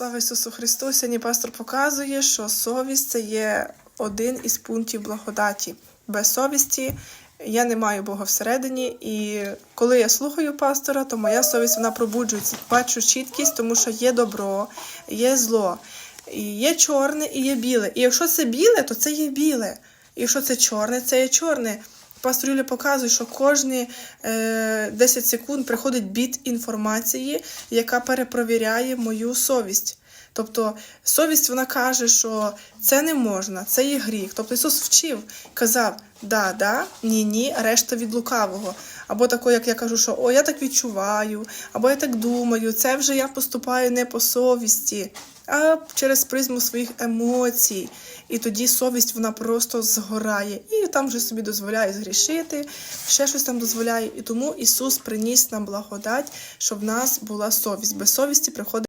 Слава Ісусу Христу! Сьогодні пастор показує, що совість це є один із пунктів благодаті. Без совісті я не маю Бога всередині, і коли я слухаю пастора, то моя совість вона пробуджується. Бачу чіткість, тому що є добро, є зло, і є чорне і є біле. І якщо це біле, то це є біле. І якщо це чорне, це є чорне. Пастор Юля показує, що кожні е, 10 секунд приходить біт інформації, яка перепровіряє мою совість. Тобто совість вона каже, що це не можна, це є гріх. Тобто Ісус вчив, казав да, да, ні, ні, решта від лукавого. Або тако, як я кажу, що о, я так відчуваю, або я так думаю, це вже я поступаю не по совісті, а через призму своїх емоцій. І тоді совість вона просто згорає. І там вже собі дозволяє згрішити, ще щось там дозволяє. І тому Ісус приніс нам благодать, щоб в нас була совість. Без совісті приходить.